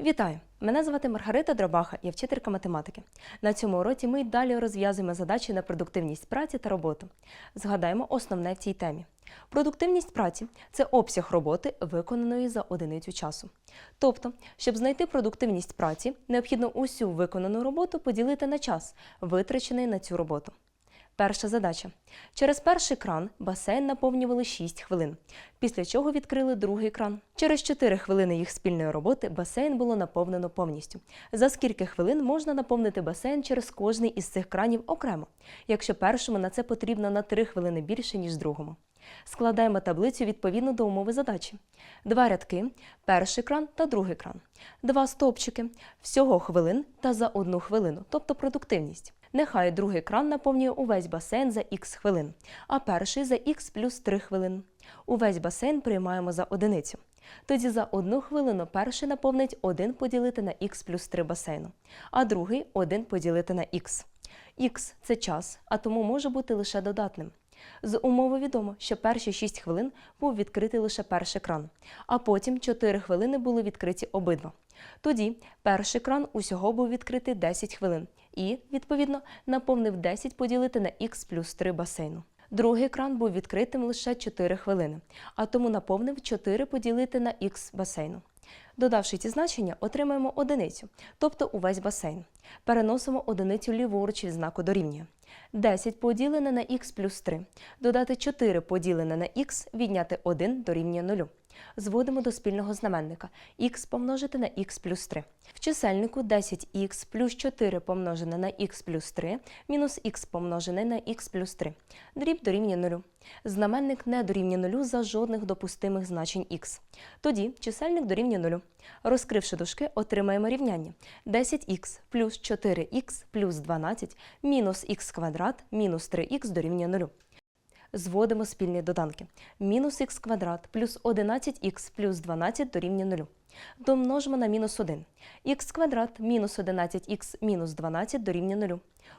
Вітаю! Мене звати Маргарита Дробаха, я вчителька математики. На цьому уроці ми й далі розв'язуємо задачі на продуктивність праці та роботу. Згадаємо основне в цій темі. Продуктивність праці це обсяг роботи, виконаної за одиницю часу. Тобто, щоб знайти продуктивність праці, необхідно усю виконану роботу поділити на час, витрачений на цю роботу. Перша задача. Через перший кран басейн наповнювали 6 хвилин, після чого відкрили другий кран. Через 4 хвилини їх спільної роботи басейн було наповнено повністю. За скільки хвилин можна наповнити басейн через кожний із цих кранів окремо, якщо першому на це потрібно на 3 хвилини більше, ніж другому. Складаємо таблицю відповідно до умови задачі. Два рядки, перший кран та другий кран. Два стовпчики, всього хвилин та за одну хвилину, тобто продуктивність. Нехай другий кран наповнює увесь басейн за х хвилин, а перший за х плюс 3 хвилин. Увесь басейн приймаємо за одиницю. Тоді за одну хвилину перший наповнить 1 поділити на х плюс 3 басейну, а другий 1 поділити на х. Х – це час, а тому може бути лише додатним. З умови відомо, що перші 6 хвилин був відкритий лише перший кран, а потім 4 хвилини були відкриті обидва. Тоді перший кран усього був відкритий 10 хвилин і, відповідно, наповнив 10 поділити на х плюс 3 басейну. Другий кран був відкритим лише 4 хвилини, а тому наповнив 4 поділити на х басейну. Додавши ці значення, отримаємо одиницю, тобто увесь басейн. Переносимо одиницю ліворуч від знаку дорівнює. 10 поділене на х плюс 3. Додати 4 поділене на х, відняти 1 дорівнює 0. Зводимо до спільного знаменника х помножити на х плюс 3. В чисельнику 10х плюс 4 помножене на х плюс 3 мінус х помножене на х плюс 3. Дріб дорівнює 0. Знаменник не дорівнює 0 за жодних допустимих значень х. Тоді чисельник дорівнює 0. Розкривши дужки, отримаємо рівняння 10х плюс 4х плюс 12 мінус х квадрат мінус 3х дорівнює 0. Зводимо спільні доданки. Мінус х квадрат плюс 11х плюс 12 дорівнює 0. Домножимо на мінус 1. х квадрат мінус 11х мінус 12 дорівнює 0.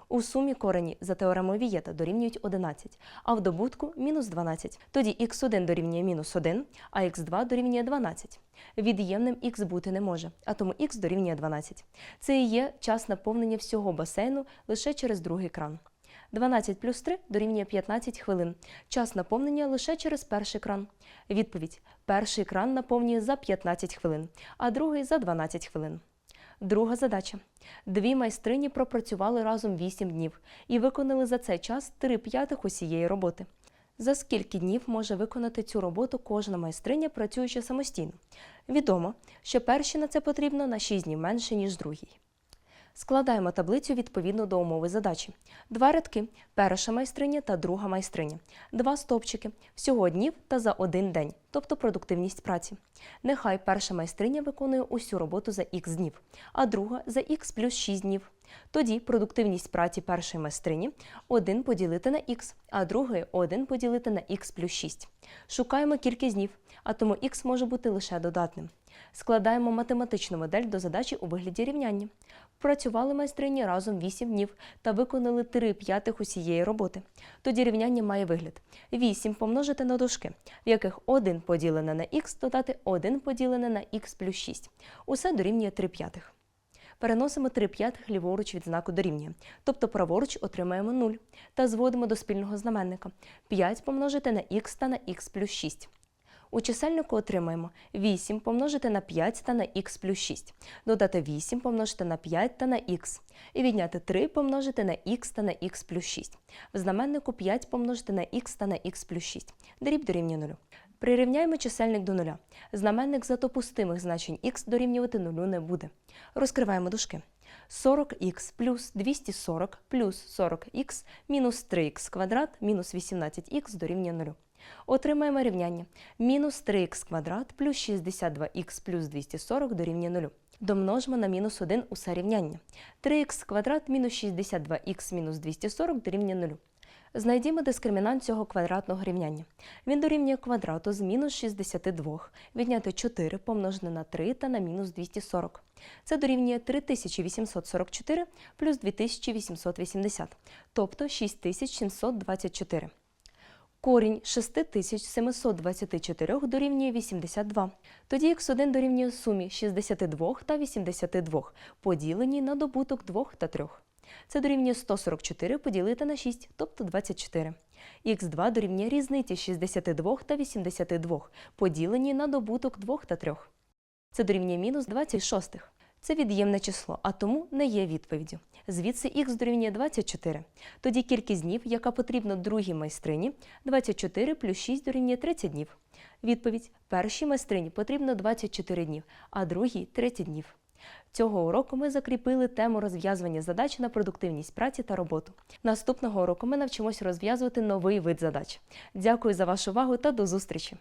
У сумі корені за теоремою Вієта дорівнюють 11, а в добутку мінус 12. Тоді х1 дорівнює мінус 1, а х2 дорівнює 12. Від'ємним х бути не може, а тому х дорівнює 12. Це і є час наповнення всього басейну лише через другий кран. 12 плюс 3 дорівнює 15 хвилин. Час наповнення лише через перший кран. Відповідь: перший кран наповнює за 15 хвилин, а другий за 12 хвилин. Друга задача. Дві майстрині пропрацювали разом 8 днів і виконали за цей час 3 п'ятих усієї роботи. За скільки днів може виконати цю роботу кожна майстриня, працюючи самостійно? Відомо, що перші на це потрібно на 6 днів менше, ніж другий. Складаємо таблицю відповідно до умови задачі. Два рядки перша майстриня та друга майстриня. Два стовпчики всього днів та за один день, тобто продуктивність праці. Нехай перша майстриня виконує усю роботу за х днів, а друга за х плюс 6 днів. Тоді продуктивність праці першої майстрині 1 поділити на х, а другої 1 поділити на х плюс 6. Шукаємо кількість днів, а тому х може бути лише додатним. Складаємо математичну модель до задачі у вигляді рівняння. Працювали майстрині разом 8 днів та виконали 3 п'ятих усієї роботи. Тоді рівняння має вигляд 8 помножити на дужки, в яких 1 поділене на х додати 1 поділене на х плюс 6. Усе дорівнює 3 п'ятих. Переносимо 3 п'ятих ліворуч від знаку дорівнює, тобто праворуч отримаємо 0, та зводимо до спільного знаменника 5 помножити на х та на х плюс 6. У чисельнику отримаємо 8 помножити на 5 та на х плюс 6, додати 8 помножити на 5 та на х, і відняти 3 помножити на х та на х плюс 6. В знаменнику 5 помножити на х та на х плюс 6. Дріб дорівнює 0. Прирівняємо чисельник до нуля. Знаменник за допустимих значень х дорівнювати нулю не буде. Розкриваємо дужки. 40х плюс 240 плюс 40х мінус 3х квадрат мінус 18х дорівнює 0. Отримаємо рівняння. Мінус 3х квадрат плюс 62х плюс 240 дорівнює 0. Домножимо на мінус 1 усе рівняння. 3х квадрат мінус 62х мінус 240 дорівнює 0. Знайдімо дискримінант цього квадратного рівняння. Він дорівнює квадрату з мінус 62, відняти 4 помножене на 3 та на мінус 240. Це дорівнює 3844 плюс 2880, тобто 6724. Корінь 6724 дорівнює 82. Тоді х1 дорівнює сумі 62 та 82, поділені на добуток 2 та 3. Це дорівнює 144 поділити на 6, тобто 24. Х2 дорівнює різниці 62 та 82, поділені на добуток 2 та 3. Це дорівнює мінус 26. Це від'ємне число, а тому не є відповіддю. Звідси х дорівнює 24. Тоді кількість днів, яка потрібна другій майстрині, 24 плюс 6 дорівнює 30 днів. Відповідь: першій майстрині потрібно 24 днів, а другій 30 днів. Цього уроку ми закріпили тему розв'язування задач на продуктивність праці та роботу. Наступного уроку ми навчимося розв'язувати новий вид задач. Дякую за вашу увагу та до зустрічі!